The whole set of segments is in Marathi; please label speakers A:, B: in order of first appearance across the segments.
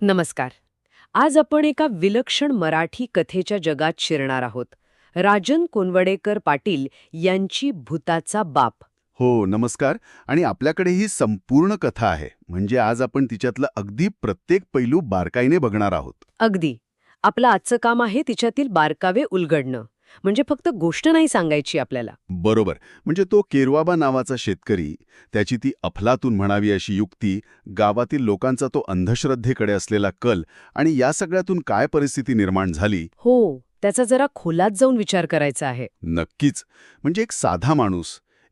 A: नमस्कार. आज आपण एका विलक्षण मराठी कथेच्या जगात शिरणार आहोत. राजन कोनवडेकर पाटील यांची भूताचा बाप.
B: हो नमस्कार. आणि आपल्याकडे ही संपूर्ण कथा आहे. म्हणजे आज आपण तिच्यातलं अगदी प्रत्येक पैलू बारकाईने बघणार आहोत.
A: अगदी. आपलं आजचं काम आहे तिच्यातील बारकावे उलगडणं. म्हणजे फक्त गोष्ट नाही सांगायची आपल्याला.
B: बरोबर. म्हणजे तो केरवाबा नावाचा शेतकरी त्याची ती अफलातून म्हणावी अशी युक्ती गावातील लोकांचा तो अंधश्रद्धेकडे असलेला कल आणि या सगळ्यातून काय परिस्थिती निर्माण झाली?
A: हो त्याचा जरा खोलात जाऊन विचार करायचा आहे.
B: नक्कीच. म्हणजे एक साधा माणूस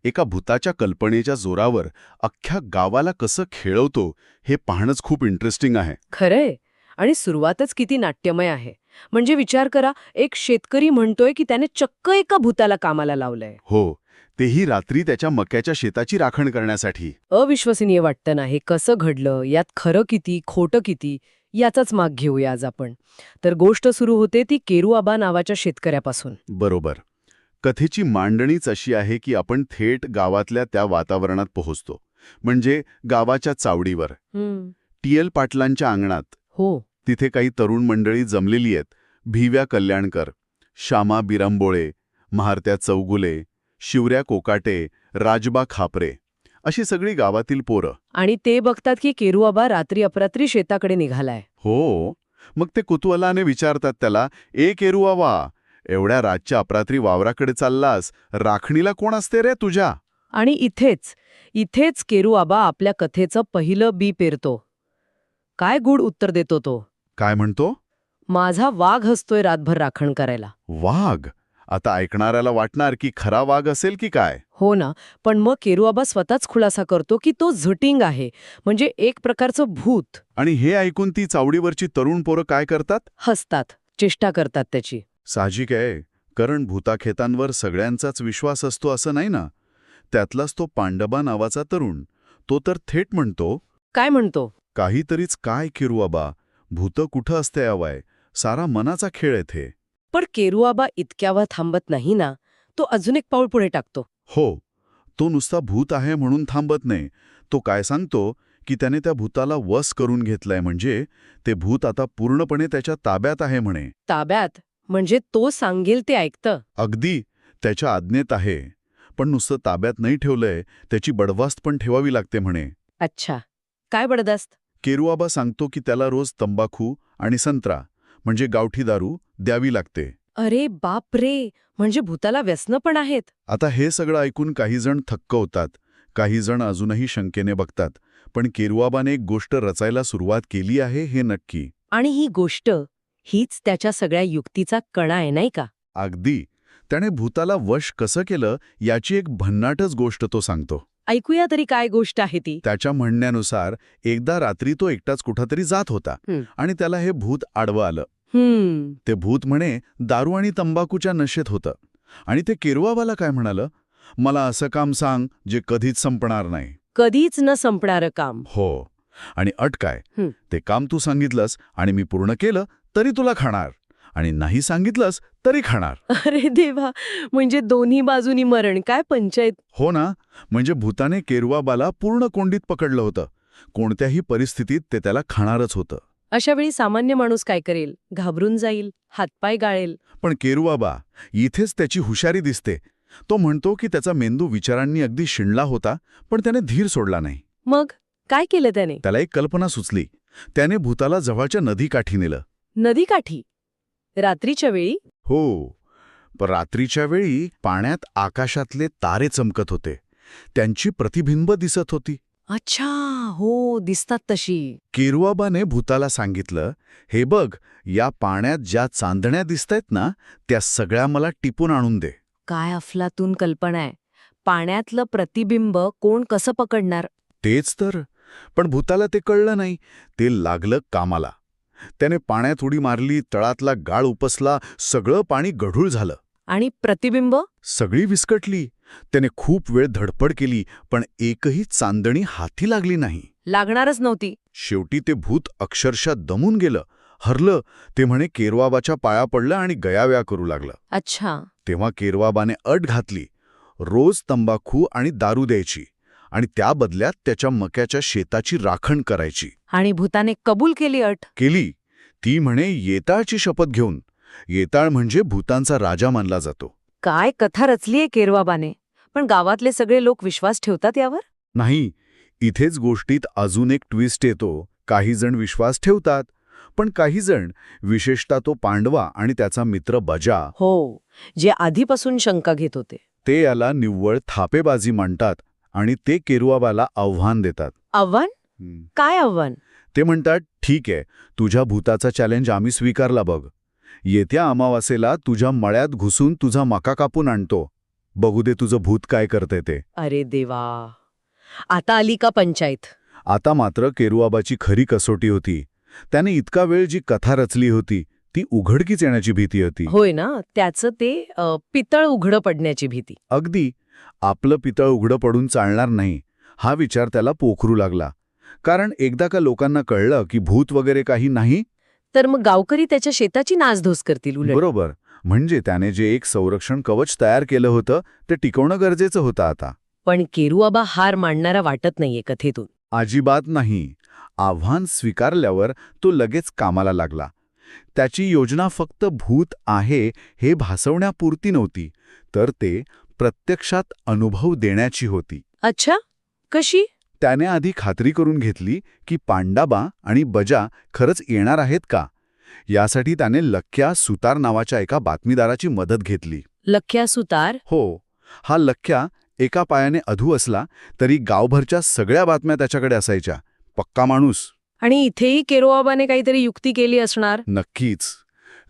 B: एका भूताच्या कल्पनेच्या जोरावर अख्ख्या गावाला कसं खेळवतो हे पाहणंच खूप इंटरेस्टिंग आहे.
A: खरंय. आणि सुरुवातच किती नाट्यमय आहे. म्हणजे विचार करा एक शेतकरी म्हणतोय की त्याने चक्क एका भूताला कामाला लावलंय.
B: हो तेही रात्री त्याच्या मक्याच्या शेताची राखण करण्यासाठी.
A: अविश्वसनीय वाटतं ना हे कसं घडलं यात खरं किती खोटं किती याचाच माग घेऊया आज आपण. तर गोष्ट सुरू होते ती केरुआबा नावाच्या शेतकऱ्यापासून.
B: बरोबर. कथेची मांडणीच अशी आहे की आपण थेट गावातल्या त्या वातावरणात पोहोचतो. म्हणजे गावाच्या चावडीवर. टीएल पाटलांच्या अंगणात.
A: हो.
B: तिथे काही तरुण मंडळी जमलेली आहेत. भिव्या कल्याणकर श्यामा बिरंबोळे महारत्या चौगुले शिवऱ्या कोकाटे राजबा खापरे अशी सगळी गावातील पोरं.
A: आणि ते बघतात की केरुआबा रात्री अपरात्री शेताकडे निघालाय.
B: हो मग ते कुतूहलाने विचारतात त्याला ए केरुआवा एवढ्या रातच्या अपरात्री वावराकडे चाललास राखणीला कोण असते रे तुझ्या?
A: आणि इथेच इथेच केरुआबा आपल्या कथेचं पहिलं बी पेरतो. काय गुड उत्तर देतो तो?
B: काय म्हणतो?
A: माझा वाघ हसतोय रातभर राखण करायला.
B: वाघ? आता ऐकणाऱ्याला वाटणार की खरा वाघ असेल की काय?
A: हो ना पण मग केरुआबा स्वतःच खुलासा करतो की तो झटिंग आहे म्हणजे एक प्रकारचं भूत.
B: आणि हे ऐकून ती चावडीवरची तरुण पोरं काय करतात?
A: हसतात चेष्टा करतात त्याची.
B: साहजिक आहे कारण भूताखेतांवर सगळ्यांचाच विश्वास असतो असं नाही ना? त्यातलाच तो पांडबा नावाचा तरुण तो तर थेट म्हणतो
A: काय म्हणतो?
B: काहीतरीच काय किरुआबा? भूत कुठं असते हवाय सारा मनाचा खेळ येथे
A: पण केरुआबा इतक्यावर थांबत नाही ना तो अजून एक पाऊल पुढे टाकतो.
B: हो तो नुसता भूत आहे म्हणून थांबत नाही. तो काय सांगतो की त्याने त्या भूताला वस करून घेतलाय म्हणजे ते भूत आता पूर्णपणे त्याच्या ताब्यात आहे म्हणे.
A: ताब्यात? म्हणजे तो सांगेल ते ऐकतं.
B: अगदी त्याच्या आज्ञेत आहे. पण नुसतं ताब्यात नाही ठेवलंय त्याची बडवास्त पण ठेवावी लागते म्हणे.
A: अच्छा. काय बडदास्त?
B: केरुआबा सांगतो की त्याला रोज तंबाखू आणि संत्रा म्हणजे गावठी दारू द्यावी लागते.
A: अरे बाप रे म्हणजे भूताला व्यसनं पण आहेत.
B: आता हे सगळं ऐकून काही जण थक्क होतात. काही जण अजूनही शंकेने बघतात. पण केरुआबाने एक गोष्ट रचायला सुरुवात केली आहे हे नक्की.
A: आणि ही गोष्ट हीच त्याच्या सगळ्या युक्तीचा कणा आहे नाही का?
B: अगदी. त्याने भूताला वश कसं केलं याची एक भन्नाटच गोष्ट तो सांगतो.
A: ऐकूया तरी काय गोष्ट आहे ती.
B: त्याच्या म्हणण्यानुसार एकदा रात्री तो एकटाच कुठंतरी जात होता. आणि त्याला हे भूत आडवं आलं. ते भूत म्हणे दारू आणि तंबाखूच्या नशेत होतं. आणि ते केरुआबाला काय म्हणालं मला असं काम सांग जे कधीच संपणार नाही.
A: कधीच न संपणारं काम.
B: हो. आणि अट काय. ते काम तू सांगितलंस आणि मी पूर्ण केलं तरी तुला खाणार. आणि नाही सांगितलंस तरी खाणार.
A: अरे देवा म्हणजे दोन्ही बाजूनी मरण काय पंचायत?
B: हो ना म्हणजे भूताने केरुआबाला पूर्ण कोंडीत पकडलं होतं. कोणत्याही परिस्थितीत ते त्याला खाणारच होतं.
A: अशा वेळी सामान्य माणूस काय करेल? घाबरून जाईल हातपाय गाळेल.
B: पण केरुआबा इथेच त्याची हुशारी दिसते. तो म्हणतो की त्याचा मेंदू विचारांनी अगदी शिणला होता पण त्याने धीर सोडला नाही.
A: मग? काय केलं त्याने?
B: त्याला एक कल्पना सुचली. त्याने भूताला जवळच्या नदीकाठी नेलं.
A: नदीकाठी? रात्रीच्या वेळी?
B: हो. रात्रीच्या वेळी पाण्यात आकाशातले तारे चमकत होते. त्यांची प्रतिबिंब दिसत होती.
A: अच्छा हो दिसतात तशी.
B: केरुआबाने भूताला सांगितलं हे बघ या पाण्यात ज्या चांदण्या दिसतायत ना त्या सगळ्या मला टिपून आणून दे.
A: काय अफलातून कल्पना आहे. पाण्यातलं प्रतिबिंब कोण कसं पकडणार?
B: तेच तर. पण भूताला ते कळलं नाही. ते लागलं कामाला. त्याने पाण्यात उडी मारली तळातला गाळ उपसला सगळं पाणी गढूळ झालं.
A: आणि प्रतिबिंब?
B: सगळी विस्कटली. त्याने खूप वेळ धडपड केली पण एकही चांदणी हाती लागली नाही.
A: लागणारच नव्हती.
B: शेवटी ते भूत अक्षरशः दमून गेलं. हरलं ते म्हणे केरवाबाच्या पाया पडलं आणि गयाव्या करू लागलं.
A: अच्छा.
B: तेव्हा केरवाबाने अट घातली. रोज तंबाखू आणि दारू द्यायची. आणि त्या बदल्यात त्याच्या मक्याच्या शेताची राखण करायची.
A: आणि भूताने कबूल केली अट.
B: केली. ती म्हणे येताळची शपथ घेऊन. येताळ म्हणजे भूतांचा राजा मानला जातो.
A: काय कथा रचलीये केरवाबाने. पण गावातले सगळे लोक विश्वास ठेवतात यावर?
B: नाही. इथेच गोष्टीत अजून एक ट्विस्ट येतो. काही जण विश्वास ठेवतात. पण काही जण विशेषतः तो पांडवा आणि त्याचा मित्र बजा.
A: हो. जे आधीपासून शंका घेत होते.
B: ते याला निव्वळ थापेबाजी मांडतात आणि ते केरुआबाला आव्हान देतात.
A: आव्हान? काय आव्हान?
B: ते म्हणतात ठीक आहे तुझ्या भूताचा चॅलेंज आम्ही स्वीकारला बघ. येत्या अमावासेला तुझ्या मळ्यात घुसून तुझा मका कापून आणतो. बघू दे तुझं भूत काय करते ते.
A: अरे देवा. आता आली का पंचायत?
B: आता मात्र केरुआबाची खरी कसोटी होती. त्याने इतका वेळ जी कथा रचली होती ती उघडकीच येण्याची भीती होती.
A: होय ना? त्याचं ते अ, पितळ उघडं पडण्याची भीती.
B: अगदी. आपलं पितळ उघडं पडून चालणार नाही हा विचार त्याला पोखरू लागला. कारण एकदा का लोकांना कळलं की भूत वगैरे काही नाही?
A: तर मग गावकरी त्याच्या शेताची नासधूस करतील उलट.
B: बरोबर. म्हणजे त्याने जे एक संरक्षण कवच तयार केलं होतं ते टिकवणं गरजेचं होतं आता.
A: पण केरुआबा हार मांडणारा वाटत नाहीये कथेतून.
B: अजिबात नाही. आव्हान स्वीकारल्यावर तो लगेच कामाला लागला. त्याची योजना फक्त भूत आहे हे भासवण्यापुरती नव्हती. तर ते प्रत्यक्षात अनुभव देण्याची होती.
A: अच्छा? कशी?
B: त्याने आधी खात्री करून घेतली की पांडाबा आणि बजा खरंच येणार आहेत का? यासाठी त्याने लक्क्या सुतार नावाच्या एका बातमीदाराची मदत घेतली.
A: लख्या सुतार?
B: हो. हा लख्या एका पायाने अधू असला तरी गावभरच्या सगळ्या बातम्या त्याच्याकडे असायच्या. पक्का माणूस.
A: आणि इथेही केरोआबाने काहीतरी युक्ती केली असणार?
B: नक्कीच.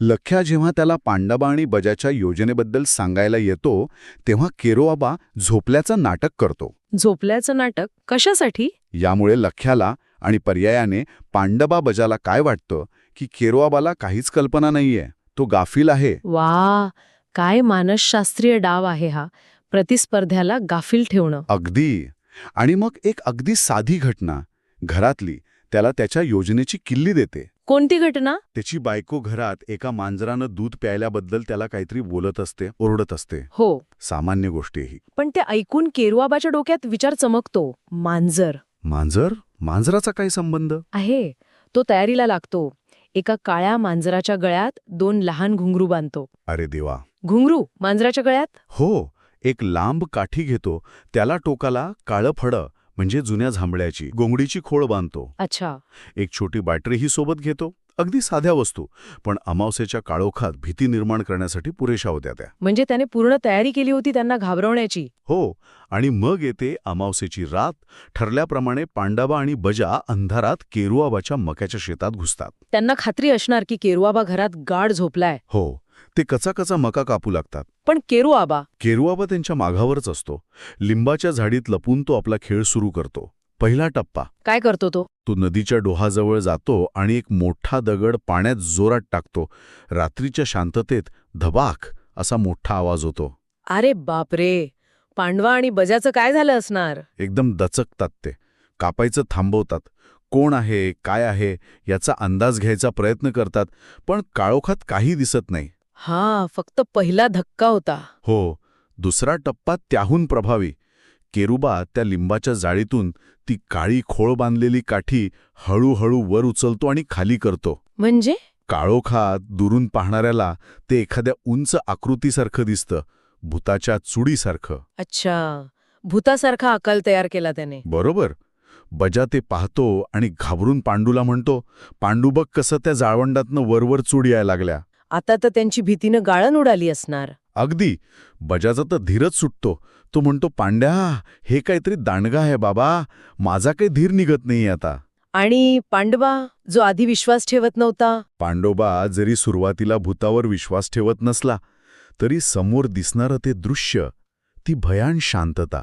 B: लख्या जेव्हा त्याला पांडाबा आणि बजाच्या योजनेबद्दल सांगायला येतो तेव्हा केरोआबा झोपल्याचं नाटक करतो.
A: झोपल्याचं नाटक कशासाठी?
B: यामुळे लख्याला आणि पर्यायाने पांडबा बजाला काय वाटतं की केरोआबाला काहीच कल्पना नाहीये तो गाफील आहे?
A: वा काय मानसशास्त्रीय डाव आहे हा. प्रतिस्पर्ध्याला गाफील ठेवणं.
B: अगदी. आणि मग एक अगदी साधी घटना. घरातली त्याला त्याच्या योजनेची किल्ली देते.
A: कोणती घटना?
B: त्याची बायको घरात एका मांजरानं दूध प्यायल्याबद्दल त्याला काहीतरी बोलत असते ओरडत असते.
A: हो.
B: सामान्य गोष्टीही
A: पण ते ऐकून केरुआबाच्या डोक्यात विचार चमकतो. मांजर.
B: मांजर? मांजराचा काय संबंध?
A: आहे. तो तयारीला लागतो. एका काळ्या मांजराच्या गळ्यात दोन लहान घुंगरू बांधतो.
B: अरे देवा.
A: घुंगरू? मांजराच्या गळ्यात?
B: हो. एक लांब काठी घेतो. त्याला टोकाला काळं फडं म्हणजे जुन्या जांभळ्याची गोंगडीची खोळ बांधतो.
A: अच्छा.
B: एक छोटी बॅटरीही सोबत घेतो. अगदी साध्या वस्तू पण अमावस्येच्या काळोखात भीती निर्माण करण्यासाठी पुरेशा होत्या त्या.
A: म्हणजे त्याने पूर्ण तयारी केली होती त्यांना घाबरवण्याची?
B: हो आणि मग येते अमावस्येची रात ठरल्याप्रमाणे पांडाबा आणि बजा अंधारात केरुआबाच्या मक्याच्या शेतात घुसतात.
A: त्यांना खात्री असणार की केरुआबा घरात गाढ झोपलाय.
B: हो. ते कचा कचा मका कापू लागतात.
A: पण केरुआबा
B: केरुआबा त्यांच्या मागावरच असतो. लिंबाच्या झाडीत लपून तो आपला खेळ सुरू करतो. पहिला टप्पा.
A: काय करतो तो?
B: तो नदीच्या डोहाजवळ जातो आणि एक मोठा दगड पाण्यात जोरात टाकतो. रात्रीच्या शांततेत धबाक असा मोठा आवाज होतो.
A: अरे बापरे! पांडवा आणि बजाचं काय झालं असणार?
B: एकदम दचकतात ते. कापायचं थांबवतात. कोण आहे? काय आहे? याचा अंदाज घ्यायचा प्रयत्न करतात. पण काळोखात काही दिसत नाही.
A: हा फक्त पहिला धक्का होता.
B: हो दुसरा टप्पा त्याहून प्रभावी. केरुबा त्या लिंबाच्या जाळीतून ती काळी खोळ बांधलेली काठी हळूहळू वर उचलतो आणि खाली करतो.
A: म्हणजे?
B: काळोखात दुरून पाहणाऱ्याला ते एखाद्या उंच आकृतीसारखं दिसतं भूताच्या चुडीसारखं.
A: अच्छा भूतासारखा अकाल तयार केला त्याने.
B: बरोबर. बजा ते पाहतो आणि घाबरून पांडूला म्हणतो पांडू बघ कसं त्या जाळवंडातनं वरवर चूड यायला लागल्या.
A: आता तर त्यांची भीतीनं गाळण उडाली असणार.
B: अगदी. बजाचा तर धीरच सुटतो. तो म्हणतो पांड्या हे काहीतरी दांडगा आहे बाबा. माझा काही धीर निघत नाही आता.
A: आणि पांडवा जो आधी विश्वास ठेवत नव्हता?
B: पांडोबा जरी सुरुवातीला भूतावर विश्वास ठेवत नसला तरी समोर दिसणारं ते दृश्य ती भयान शांतता.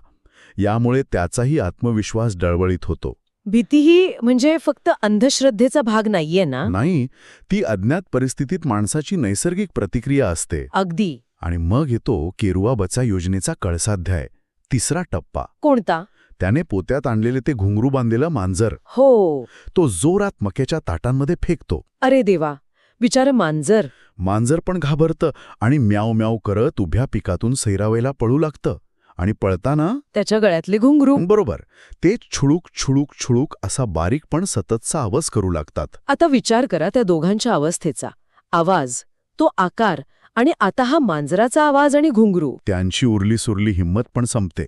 B: यामुळे त्याचाही आत्मविश्वास डळवळीत होतो.
A: भीतीही म्हणजे फक्त अंधश्रद्धेचा भाग नाहीये ना?
B: नाही ती अज्ञात परिस्थितीत माणसाची नैसर्गिक प्रतिक्रिया असते.
A: अगदी.
B: आणि मग येतो केरुआ बचा योजनेचा कळसाध्याय तिसरा टप्पा.
A: कोणता?
B: त्याने पोत्यात आणलेले ते घुंगरू बांधलेलं मांजर.
A: हो.
B: तो जोरात मक्याच्या ताटांमध्ये फेकतो.
A: अरे देवा बिचार मांजर.
B: मांजर पण घाबरतं आणि म्याव म्याव करत उभ्या पिकातून सैरावेला पळू लागतं. आणि पळताना
A: त्याच्या गळ्यातले घुंगरू.
B: बरोबर. ते छुळूक छुळूक छुळूक असा बारीक पण सततचा आवाज करू लागतात.
A: आता विचार करा त्या दोघांच्या अवस्थेचा. आवाज तो आकार आणि आता हा मांजराचा आवाज आणि घुंगरू.
B: त्यांची उरली सुरली हिंमत पण संपते.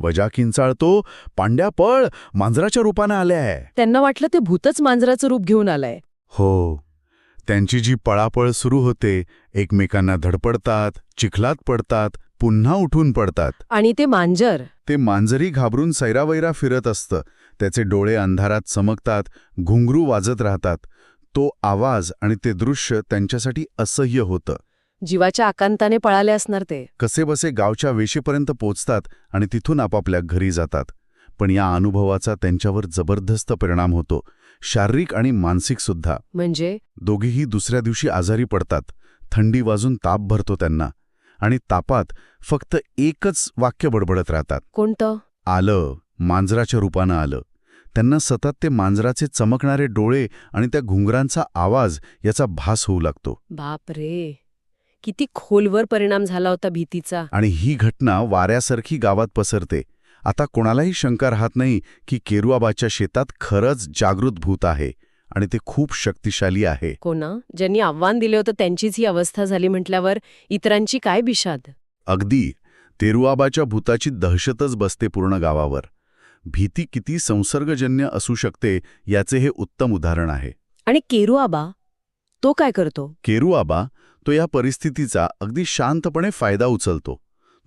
B: वजा किंचाळतो पांड्या पळ मांजराच्या रूपानं आल्याय
A: त्यांना वाटलं ते भूतच मांजराचं रूप घेऊन आलंय.
B: हो. त्यांची जी पळापळ सुरू होते एकमेकांना धडपडतात चिखलात पडतात पुन्हा उठून पडतात.
A: आणि ते मांजर.
B: ते मांजरी घाबरून सैरावैरा फिरत असतं. त्याचे डोळे अंधारात चमकतात घुंगरू वाजत राहतात. तो आवाज आणि ते दृश्य त्यांच्यासाठी असह्य होतं.
A: जीवाच्या आकांताने पळाले असणार ते.
B: कसेबसे गावच्या वेशीपर्यंत पोचतात आणि तिथून आपापल्या घरी जातात. पण या अनुभवाचा त्यांच्यावर जबरदस्त परिणाम होतो. शारीरिक आणि मानसिक सुद्धा.
A: म्हणजे?
B: दोघेही दुसऱ्या दिवशी आजारी पडतात. थंडी वाजून ताप भरतो त्यांना. आणि तापात फक्त एकच वाक्य बडबडत राहतात.
A: कोणतं?
B: आलं मांजराच्या रूपानं आलं. त्यांना सतत ते मांजराचे चमकणारे डोळे आणि त्या घुंगरांचा आवाज याचा भास होऊ लागतो.
A: बाप रे! किती खोलवर परिणाम झाला होता भीतीचा.
B: आणि ही घटना वाऱ्यासारखी गावात पसरते. आता कोणालाही शंका राहत नाही की केरुआबाच्या शेतात खरंच जागृत भूत आहे. आणि ते खूप शक्तिशाली आहे.
A: कोणा ज्यांनी आव्हान दिले होतं त्यांचीच ही अवस्था झाली म्हटल्यावर इतरांची काय बिशाद?
B: अगदी. तेरुआबाच्या भूताची दहशतच बसते पूर्ण गावावर. भीती किती संसर्गजन्य असू शकते याचे हे उत्तम उदाहरण आहे.
A: आणि केरू आबा तो काय करतो?
B: केरुआबा तो या परिस्थितीचा अगदी शांतपणे फायदा उचलतो.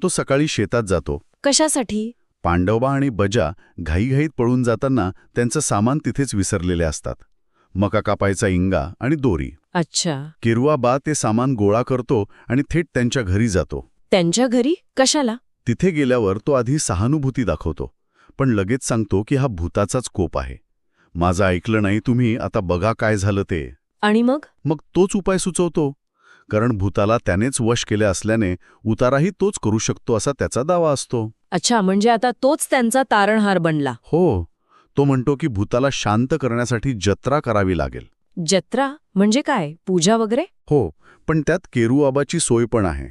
B: तो सकाळी शेतात जातो.
A: कशासाठी?
B: पांडवबा आणि बजा घाईघाईत पळून जाताना त्यांचं सामान तिथेच विसरलेले असतात. मका कापायचा इंगा आणि दोरी.
A: अच्छा.
B: केरुआबा ते सामान गोळा करतो आणि थेट त्यांच्या घरी जातो.
A: त्यांच्या घरी? कशाला?
B: तिथे गेल्यावर तो आधी सहानुभूती दाखवतो पण लगेच सांगतो की हा भूताचाच कोप आहे. माझं ऐकलं नाही तुम्ही आता बघा काय झालं ते.
A: आणि मग?
B: मग तोच उपाय सुचवतो. कारण भूताला त्यानेच वश केले असल्याने उताराही तोच करू शकतो असा त्याचा दावा असतो.
A: अच्छा म्हणजे आता तोच त्यांचा तारणहार बनला.
B: हो. तो म्हणतो की भूताला शांत करण्यासाठी जत्रा करावी लागेल.
A: जत्रा म्हणजे काय? पूजा वगैरे?
B: हो पण त्यात केरुआबाची सोय पण आहे.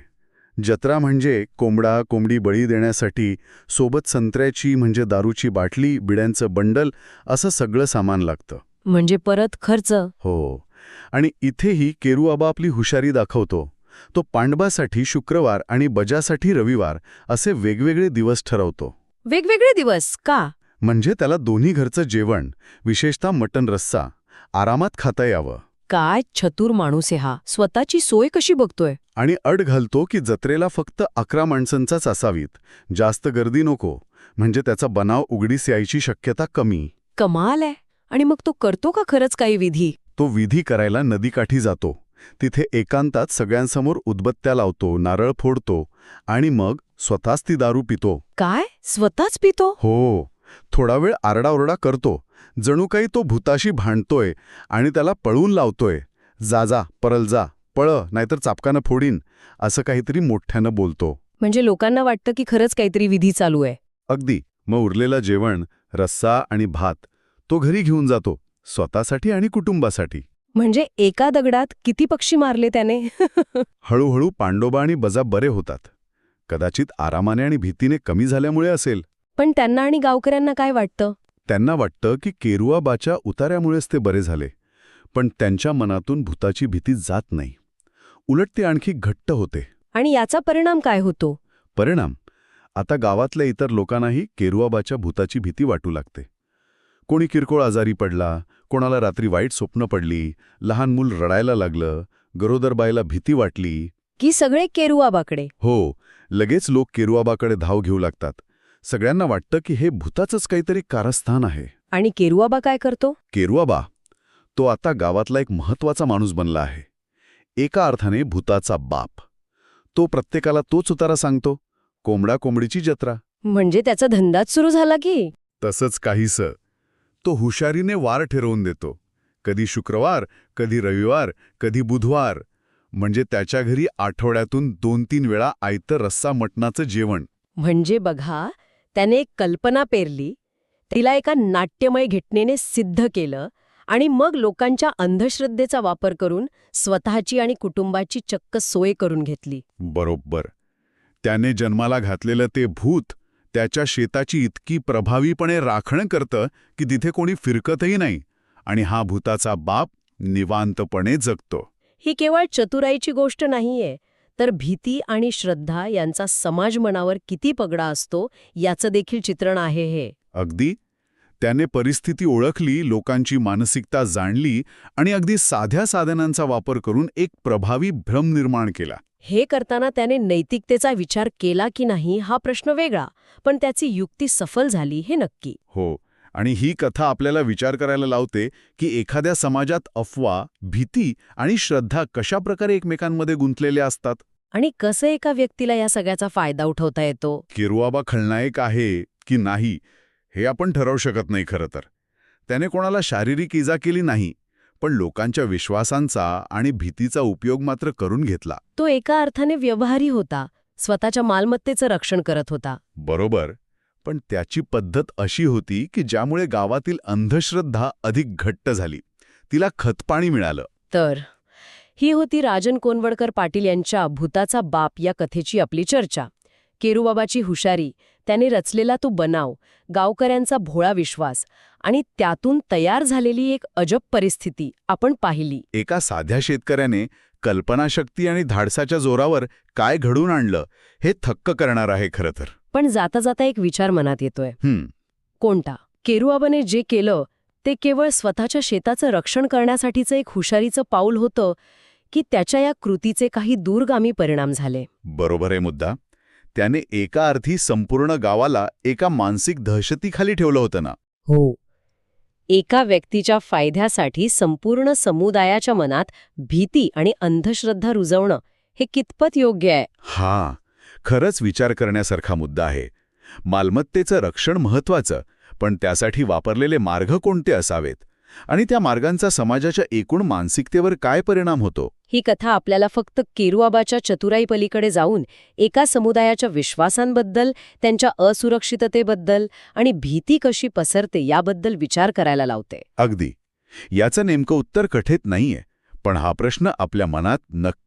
B: जत्रा म्हणजे कोंबडा कोंबडी बळी देण्यासाठी सोबत संत्र्याची म्हणजे दारूची बाटली बिड्यांचं बंडल असं सगळं सामान लागतं.
A: म्हणजे परत खर्च?
B: हो आणि इथेही केरुआबा आपली हुशारी दाखवतो. तो पांडबासाठी शुक्रवार आणि बजासाठी रविवार असे वेगवेगळे दिवस ठरवतो.
A: वेगवेगळे दिवस? का?
B: म्हणजे त्याला दोन्ही घरचं जेवण विशेषतः मटण रस्सा आरामात खाता यावं.
A: काय छतूर माणूस आहे हा. स्वतःची सोय कशी बघतोय?
B: आणि अड घालतो की जत्रेला फक्त अकरा माणसांचाच असावीत. जास्त गर्दी नको. म्हणजे त्याचा बनाव उघडीस यायची शक्यता कमी.
A: कमाल आहे. आणि मग तो करतो का खरंच काही विधी?
B: तो विधी करायला नदीकाठी जातो. तिथे एकांतात सगळ्यांसमोर उदबत्त्या लावतो नारळ फोडतो आणि मग स्वतःच ती दारू पितो.
A: काय? स्वतःच पितो?
B: हो. थोडा वेळ आरडाओरडा करतो. जणू काही तो भूताशी भांडतोय आणि त्याला पळून लावतोय. जा जा परल जा पळ नाहीतर चापकानं फोडीन असं काहीतरी मोठ्यानं बोलतो.
A: म्हणजे लोकांना वाटतं की खरंच काहीतरी विधी चालू आहे.
B: अगदी. मग उरलेलं जेवण रस्सा आणि भात तो घरी घेऊन जातो स्वतःसाठी आणि कुटुंबासाठी.
A: म्हणजे एका दगडात किती पक्षी मारले त्याने?
B: हळूहळू पांडोबा आणि बजा बरे होतात. कदाचित आरामाने आणि भीतीने कमी झाल्यामुळे असेल.
A: पण त्यांना आणि गावकऱ्यांना काय वाटतं?
B: त्यांना वाटतं की केरुआबाच्या उतार्यामुळेच ते बरे झाले पण त्यांच्या मनातून भूताची भीती जात नाही. उलट ते आणखी घट्ट होते.
A: आणि याचा परिणाम काय होतो?
B: परिणाम? आता गावातल्या इतर लोकांनाही केरुआबाच्या भूताची भीती वाटू लागते. कोणी किरकोळ आजारी पडला कोणाला रात्री वाईट स्वप्न पडली लहान मूल रडायला लागलं गरोदर बाईला भीती वाटली.
A: की सगळे केरुआबाकडे.
B: हो लगेच लोक केरुआबाकडे धाव घेऊ लागतात. सगळ्यांना वाटतं की हे भूताचंच काहीतरी कारस्थान आहे.
A: आणि केरुआबा काय करतो?
B: केरुआबा तो आता गावातला एक महत्त्वाचा माणूस बनला आहे. एका अर्थाने भूताचा बाप. तो प्रत्येकाला तोच उतारा सांगतो कोंबडा कोंबडीची जत्रा.
A: म्हणजे त्याचा धंदाच सुरू झाला की?
B: तसंच काहीसं. तो हुशारीने वार ठरवून देतो. कधी शुक्रवार कधी रविवार कधी बुधवार. म्हणजे त्याच्या घरी आठवड्यातून दोन तीन वेळा आयतं रस्सा मटणाचं जेवण.
A: म्हणजे बघा त्याने एक कल्पना पेरली तिला एका नाट्यमय घटनेने सिद्ध केलं आणि मग लोकांच्या अंधश्रद्धेचा वापर करून स्वतःची आणि कुटुंबाची चक्क सोय करून घेतली.
B: बरोबर. त्याने जन्माला घातलेलं ते भूत त्याच्या शेताची इतकी प्रभावीपणे राखण करतं की तिथे कोणी फिरकतही नाही आणि हा भूताचा बाप निवांतपणे जगतो.
A: ही केवळ चतुराईची गोष्ट नाहीये तर भीती आणि श्रद्धा यांचा समाज मनावर किती पगडा असतो याचं देखील चित्रण आहे हे.
B: अगदी? त्याने परिस्थिती ओळखली लोकांची मानसिकता जाणली आणि अगदी साध्या साधनांचा वापर करून एक प्रभावी भ्रम निर्माण केला.
A: हे करताना त्याने नैतिकतेचा विचार केला की नाही हा प्रश्न वेगळा पण त्याची युक्ती सफल झाली हे नक्की.
B: हो. आणि ही कथा आपल्याला विचार करायला लावते की एखाद्या समाजात अफवा भीती आणि श्रद्धा कशा प्रकारे एकमेकांमध्ये गुंतलेल्या असतात?
A: आणि कसं एका व्यक्तीला या सगळ्याचा फायदा उठवता येतो?
B: किरुआबा खलनायक आहे की नाही हे आपण ठरवू शकत नाही खरं तर. त्याने कोणाला शारीरिक इजा केली नाही पण लोकांच्या विश्वासांचा आणि भीतीचा उपयोग मात्र करून घेतला.
A: तो एका अर्थाने व्यवहारी होता स्वतःच्या मालमत्तेचं रक्षण करत होता.
B: बरोबर. पण त्याची पद्धत अशी होती की ज्यामुळे गावातील अंधश्रद्धा अधिक घट्ट झाली. तिला खतपाणी मिळालं.
A: तर ही होती राजन कोनवडकर पाटील यांच्या भूताचा बाप या कथेची आपली चर्चा. केरूबाबाची हुशारी त्याने रचलेला तो बनाव गावकऱ्यांचा भोळा विश्वास आणि त्यातून तयार झालेली एक अजब परिस्थिती आपण पाहिली.
B: एका साध्या शेतकऱ्याने कल्पनाशक्ती आणि धाडसाच्या जोरावर काय घडून आणलं हे थक्क करणार आहे खरं तर.
A: पण जाता जाता एक विचार मनात येतोय.
B: हं,
A: कोणता? केरुआबाने जे केलं ते केवळ स्वतःच्या शेताचं रक्षण करण्यासाठीचं एक हुशारीचं पाऊल होतं की त्याच्या या कृतीचे काही दूरगामी परिणाम झाले.
B: बरोबर आहे मुद्दा. त्याने एका अर्थी संपूर्ण गावाला एका मानसिक दहशतीखाली ठेवलं होतं ना?
A: हो. एका व्यक्तीच्या फायद्यासाठी संपूर्ण समुदायाच्या मनात भीती आणि अंधश्रद्धा रुजवणं हे कितपत योग्य आहे?
B: हा. खरंच विचार करण्यासारखा मुद्दा आहे. मालमत्तेचं रक्षण महत्वाचं पण त्यासाठी वापरलेले मार्ग कोणते असावेत? आणि त्या मार्गांचा समाजाच्या एकूण मानसिकतेवर काय परिणाम होतो?
A: ही कथा आपल्याला फक्त केरुआबाच्या चतुराईपलीकडे जाऊन एका समुदायाच्या विश्वासांबद्दल त्यांच्या असुरक्षिततेबद्दल आणि भीती कशी पसरते याबद्दल विचार करायला लावते.
B: अगदी. याचं नेमकं उत्तर कठीत नाहीये पण हा प्रश्न आपल्या मनात नक्की